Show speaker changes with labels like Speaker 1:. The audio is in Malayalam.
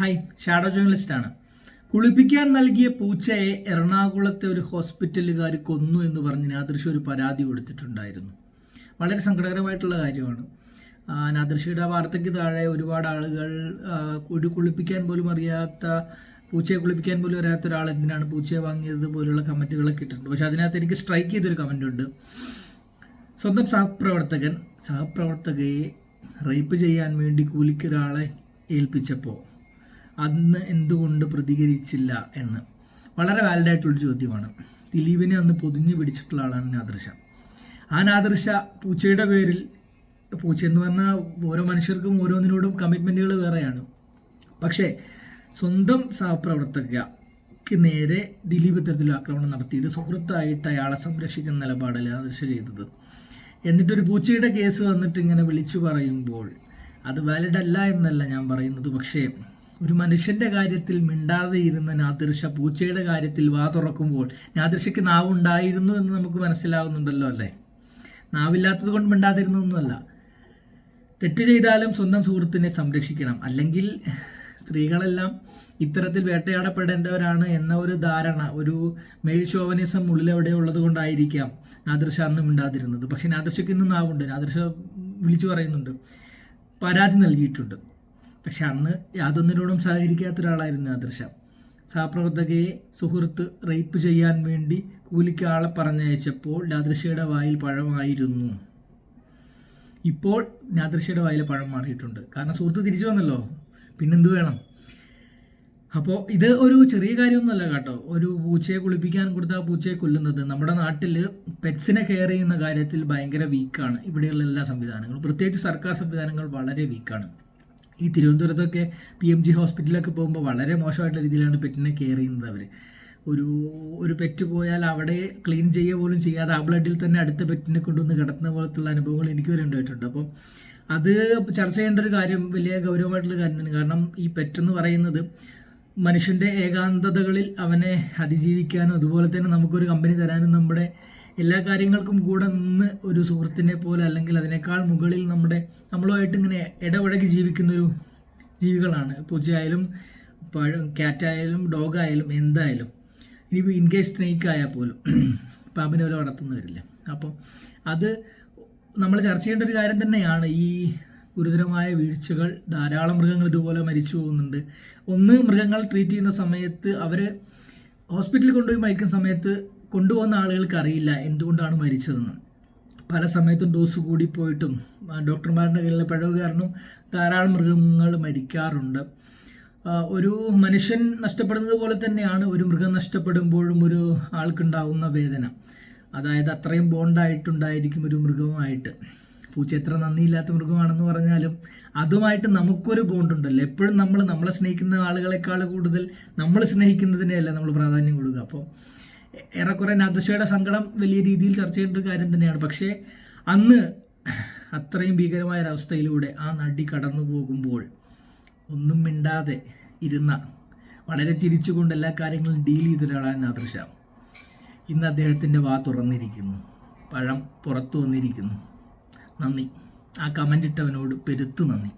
Speaker 1: ഹായ് ഷാഡോ ജേണലിസ്റ്റ് ആണ്. കുളിപ്പിക്കാൻ നൽകിയ പൂച്ചയെ എറണാകുളത്തെ ഒരു ഹോസ്പിറ്റലുകാർ കൊന്നു എന്ന് പറഞ്ഞ് നാദൃശ ഒരു പരാതി കൊടുത്തിട്ടുണ്ടായിരുന്നു. വളരെ സങ്കടകരമായിട്ടുള്ള കാര്യമാണ്. നാദൃശയുടെ വാർത്തയ്ക്ക് താഴെ ഒരുപാട് ആളുകൾ ഒരു കുളിപ്പിക്കാൻ പോലും അറിയാത്ത പൂച്ചയെ കുളിപ്പിക്കാൻ പോലും അറിയാത്ത ഒരാൾ എന്തിനാണ് പൂച്ചയെ വാങ്ങിയത് പോലുള്ള കമന്റുകളൊക്കെ ഇട്ടിട്ടുണ്ട്. പക്ഷെ അതിനകത്ത് എനിക്ക് സ്ട്രൈക്ക് ചെയ്തൊരു കമന്റ് ഉണ്ട്. സ്വന്തം സഹപ്രവർത്തകൻ സഹപ്രവർത്തകയെ റേപ്പ് ചെയ്യാൻ വേണ്ടി കൂലിക്കൊരാളെ ഏൽപ്പിച്ചപ്പോൾ അന്ന് എന്തുകൊണ്ട് പ്രതികരിച്ചില്ല എന്ന്. വളരെ വാലിഡ് ആയിട്ടുള്ളൊരു ചോദ്യമാണ്. ദിലീപിനെ അന്ന് പൊതിഞ്ഞു പിടിച്ചിട്ടുള്ള ആളാണ് നാദൃശ ആ നാദൃശ പൂച്ചയുടെ പേരിൽ പൂച്ച എന്ന് പറഞ്ഞാൽ ഓരോ മനുഷ്യർക്കും ഓരോന്നിനോടും കമ്മിറ്റ്മെന്റുകൾ വേറെയാണ്. പക്ഷേ സ്വന്തം സഹപ്രവർത്തകക്ക് നേരെ ദിലീപ് ഇത്തരത്തിലൊരു ആക്രമണം നടത്തിയിട്ട് സുഹൃത്തായിട്ട് അയാളെ സംരക്ഷിക്കുന്ന നിലപാടല്ല നാദൃശ ചെയ്തത്. എന്നിട്ടൊരു പൂച്ചയുടെ കേസ് വന്നിട്ട് ഇങ്ങനെ വിളിച്ചു പറയുമ്പോൾ അത് വാലിഡ് അല്ല എന്നല്ല ഞാൻ പറയുന്നത്. പക്ഷേ ഒരു മനുഷ്യന്റെ കാര്യത്തിൽ മിണ്ടാതെ ഇരുന്ന നാദിർഷ പൂച്ചയുടെ കാര്യത്തിൽ വാ തുറക്കുമ്പോൾ നാദിർഷയ്ക്ക് നാവുണ്ടായിരുന്നു എന്ന് നമുക്ക് മനസ്സിലാവുന്നുണ്ടല്ലോ അല്ലേ? നാവില്ലാത്തത് കൊണ്ട് മിണ്ടാതിരുന്നു ഒന്നുമല്ല തെറ്റ് ചെയ്താലും സ്വന്തം സുഹൃത്തിനെ സംരക്ഷിക്കണം. അല്ലെങ്കിൽ സ്ത്രീകളെല്ലാം ഇത്തരത്തിൽ വേട്ടയാടപ്പെടേണ്ടവരാണ് എന്ന ഒരു ധാരണ ഒരു മെയിൽ ഷോവനിസം ഉള്ളിലെവിടെ ഉള്ളത് കൊണ്ടായിരിക്കാം നാദൃശ അന്ന് മിണ്ടാതിരുന്നത്. പക്ഷെ നാദൃശയ്ക്ക് ഇന്ന് നാവുണ്ട്. നാദൃശ വിളിച്ചു പറയുന്നുണ്ട്. പരാതി നൽകിയിട്ടുണ്ട്. പക്ഷെ അന്ന് യാതൊന്നിനോടും സഹകരിക്കാത്ത ഒരാളായിരുന്നു ആദർശ. സഹപ്രവർത്തകയെ സുഹൃത്ത് റേപ്പ് ചെയ്യാൻ വേണ്ടി കൂലിക്ക് ആളെ പറഞ്ഞയച്ചപ്പോൾ നാദൃശയുടെ വായിൽ പഴമായിരുന്നു. ഇപ്പോൾ നാദൃശയുടെ വായിൽ പഴം മാറിയിട്ടുണ്ട്. കാരണം സുഹൃത്ത് തിരിച്ചു വന്നല്ലോ. പിന്നെന്ത് വേണം? അപ്പോൾ ഇത് ഒരു ചെറിയ കാര്യമൊന്നുമല്ല കേട്ടോ. ഒരു പൂച്ചയെ കുളിപ്പിക്കാൻ കൊടുത്ത ആ പൂച്ചയെ കൊല്ലുന്നത് നമ്മുടെ നാട്ടിൽ പെറ്റ്സിനെ കെയർ ചെയ്യുന്ന കാര്യത്തിൽ ഭയങ്കര വീക്കാണ് ഇവിടെയുള്ള എല്ലാ സംവിധാനങ്ങളും. പ്രത്യേകിച്ച് സർക്കാർ സംവിധാനങ്ങൾ വളരെ വീക്കാണ് ഈ തിരുവനന്തപുരത്തൊക്കെ പി എം ജി ഹോസ്പിറ്റലിലൊക്കെ പോകുമ്പോൾ വളരെ മോശമായിട്ടുള്ള രീതിയിലാണ് പെറ്റിനെ കെയർ ചെയ്യുന്നത് അവർ ഒരു ഒരു പെറ്റ് പോയാൽ അവിടെ ക്ലീൻ ചെയ്യുക പോലും ചെയ്യാതെ ആ ബ്ലഡിൽ തന്നെ അടുത്ത പെറ്റിനെ കൊണ്ടുവന്ന് കിടത്തുന്ന പോലത്തുള്ള അനുഭവങ്ങൾ എനിക്ക് വരെ ഉണ്ടായിട്ടുണ്ട്. അപ്പം അത് ചർച്ച ചെയ്യേണ്ട ഒരു കാര്യം വലിയ ഗൗരവമായിട്ടുള്ള കാര്യം തന്നെ കാരണം ഈ പെറ്റെന്ന് പറയുന്നത് മനുഷ്യന്റെ ഏകാന്തതകളിൽ അവനെ അതിജീവിക്കാനും അതുപോലെ തന്നെ നമുക്കൊരു കമ്പനി തരാനും നമ്മുടെ എല്ലാ കാര്യങ്ങൾക്കും കൂടെ നിന്ന് ഒരു സുഹൃത്തിനെ പോലെ അല്ലെങ്കിൽ അതിനേക്കാൾ മുകളിൽ നമ്മുടെ നമ്മളുമായിട്ട് ഇങ്ങനെ ഇടപഴകി ജീവിക്കുന്നൊരു ജീവികളാണ്. പൂച്ചയായാലും പഴ ക്യാറ്റായാലും ഡോഗായാലും എന്തായാലും. ഇനിയിപ്പോൾ ഇൻ കേസ് സ്നേക്ക് പോലും പാമ്പിനെ പോലെ വളർത്തുന്നവരില്ല? അപ്പം അത് നമ്മൾ ചർച്ച ചെയ്യേണ്ട ഒരു കാര്യം തന്നെയാണ് ഈ ഗുരുതരമായ വീഴ്ചകൾ ധാരാളം മൃഗങ്ങൾ ഇതുപോലെ മരിച്ചു പോകുന്നുണ്ട്. ഒന്ന് മൃഗങ്ങൾ ട്രീറ്റ് ചെയ്യുന്ന സമയത്ത് അവർ ഹോസ്പിറ്റലിൽ കൊണ്ടുപോയി മരിക്കുന്ന സമയത്ത് കൊണ്ടുപോകുന്ന ആളുകൾക്ക് അറിയില്ല എന്തുകൊണ്ടാണ് മരിച്ചതെന്ന്. പല സമയത്തും ഡോസ് കൂടി പോയിട്ടും ഡോക്ടർമാരുടെ കയ്യിലെ പിഴവ് കാരണം ധാരാളം മൃഗങ്ങൾ മരിക്കാറുണ്ട്. ഒരു മനുഷ്യൻ നഷ്ടപ്പെടുന്നത് പോലെ തന്നെയാണ് ഒരു മൃഗം നഷ്ടപ്പെടുമ്പോഴും ഒരു ആൾക്കുണ്ടാവുന്ന വേദന. അതായത് അത്രയും ബോണ്ടായിട്ടുണ്ടായിരിക്കും ഒരു മൃഗവുമായിട്ട്. പൂച്ച എത്ര നന്ദിയില്ലാത്ത മൃഗമാണെന്ന് പറഞ്ഞാലും അതുമായിട്ട് നമുക്കൊരു ബോണ്ടുണ്ടല്ലോ എപ്പോഴും നമ്മൾ നമ്മളെ സ്നേഹിക്കുന്ന ആളുകളെക്കാൾ കൂടുതൽ നമ്മൾ സ്നേഹിക്കുന്നതിനെയല്ല നമ്മൾ പ്രാധാന്യം കൊടുക്കുക. അപ്പോൾ ഏറെക്കുറെ നദശയുടെ സങ്കടം വലിയ രീതിയിൽ ചർച്ച ചെയ്യേണ്ട ഒരു കാര്യം തന്നെയാണ്. പക്ഷേ അന്ന് അത്രയും ഭീകരമായ ഒരവസ്ഥയിലൂടെ ആ നടി കടന്നു പോകുമ്പോൾ ഒന്നും മിണ്ടാതെ ഇരുന്ന വളരെ ചിരിച്ചുകൊണ്ട് എല്ലാ കാര്യങ്ങളും ഡീൽ ചെയ്ത ഒരാളാണ് നാദൃശ ഇന്ന് അദ്ദേഹത്തിന്റെ വാ തുറന്നിരിക്കുന്നു. പഴം പുറത്തു വന്നിരിക്കുന്നു. നന്ദി. ആ കമന്റ് ഇട്ടവനോട് പെരുത്തു നന്ദി.